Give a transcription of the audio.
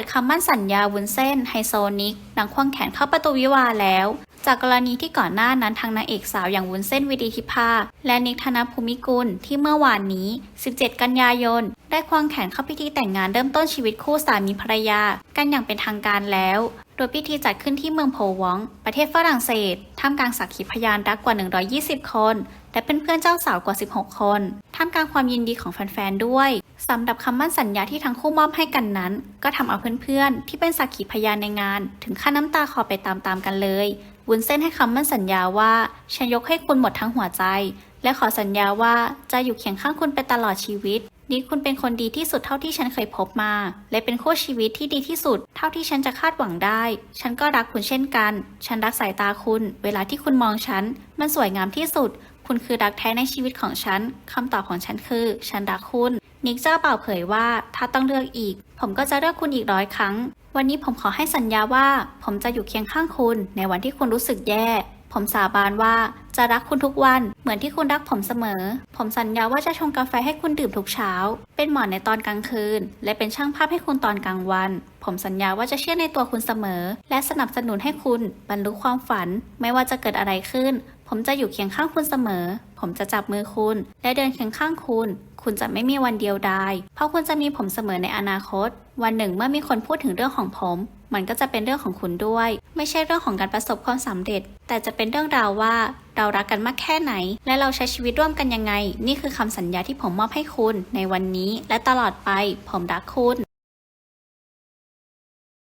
ดคำมั่นสัญญาวุ้นเส้นไฮโซนิกหลังควงแขนเข้าประตูวิวาแล้ว จากกรณีที่ก่อนหน้านั้นทางนางเอกสาวอย่างวุ้นเส้นวิดีทิพาและนิกธนภูมิกุลที่เมื่อวานนี้ 17 กันยายน ได้ควงแขนเข้าพิธีแต่งงานเริ่มต้นชีวิตคู่สามีภรรยา กันอย่างเป็นทางการแล้ว ดยพิธีจัดขึ้นที่เมืองโพวอง ประเทศฝรั่งเศส ท่ามกลางสักขีพยานรักกว่า 120 คน และเป็นเพื่อนเจ้าสาวกว่า 16 คน ท่ามกลางความยินดีของแฟนๆ ด้วยสำหรับคำมั่นสัญญาที่ทั้งคู่มอบให้กันนั้น ก็ทำเอาเพื่อนๆ ที่เป็นสักขีพยานในงาน ถึงขั้นน้ำตาคอไปตามๆกันเลย วุ้นเส้นให้คำมั่นสัญญาว่าฉันยกให้คุณหมดทั้งหัวใจ และขอสัญญาว่าจะอยู่เคียงข้างคุณไปตลอดชีวิต นี่คุณเป็นคนดีที่สุดเท่าที่ฉันเคยพบมา และเป็นคู่ชีวิตที่ดีที่สุด เท่าที่ฉันจะคาดหวังได้ ฉันก็รักคุณเช่นกัน ฉันรักสายตาคุณ เวลาที่คุณมองฉัน มันสวยงามที่สุด คุณคือรักแท้ในชีวิตของฉันคำตอบของฉันคือ ฉันรักคุณ นิกเจ้าเป่าเผยว่า ถ้าต้องเลือกอีก ผมก็จะเลือกคุณอีกร้อยครั้ง วันนี้ผมขอให้สัญญาว่า ผมจะอยู่เคียงข้างคุณ ในวันที่คุณรู้สึกแย่ ผมสาบานว่า จะรักคุณทุกวัน เหมือนที่คุณรักผมเสมอ ผมสัญญาว่าจะชงกาแฟให้คุณดื่มทุกเช้า เป็นหมอนในตอนกลางคืน และเป็นช่างภาพให้คุณตอนกลางวัน ผมสัญญาว่าจะเชื่อในตัวคุณเสมอ และสนับสนุนให้คุณบรรลุความฝัน ไม่ว่าจะเกิดอะไรขึ้น ผมจะอยู่เคียงข้างคุณเสมอ ผมจะจับมือคุณ และเดินเคียงข้างคุณ คุณจะไม่มีวันเดียวดาย เพราะคุณจะมีผมเสมอในอนาคต วันหนึ่งเมื่อมีคนพูดถึงเรื่องของผม มันก็จะเป็นเรื่องของคุณด้วย ไม่ใช่เรื่องของการประสบความสำเร็จ แต่จะเป็นเรื่องราวว่า เรารักกันมากแค่ไหน และเราใช้ชีวิตร่วมกันยังไง นี่คือคำสัญญาที่ผมมอบให้คุณ ในวันนี้ และตลอดไป ผมรักคุณ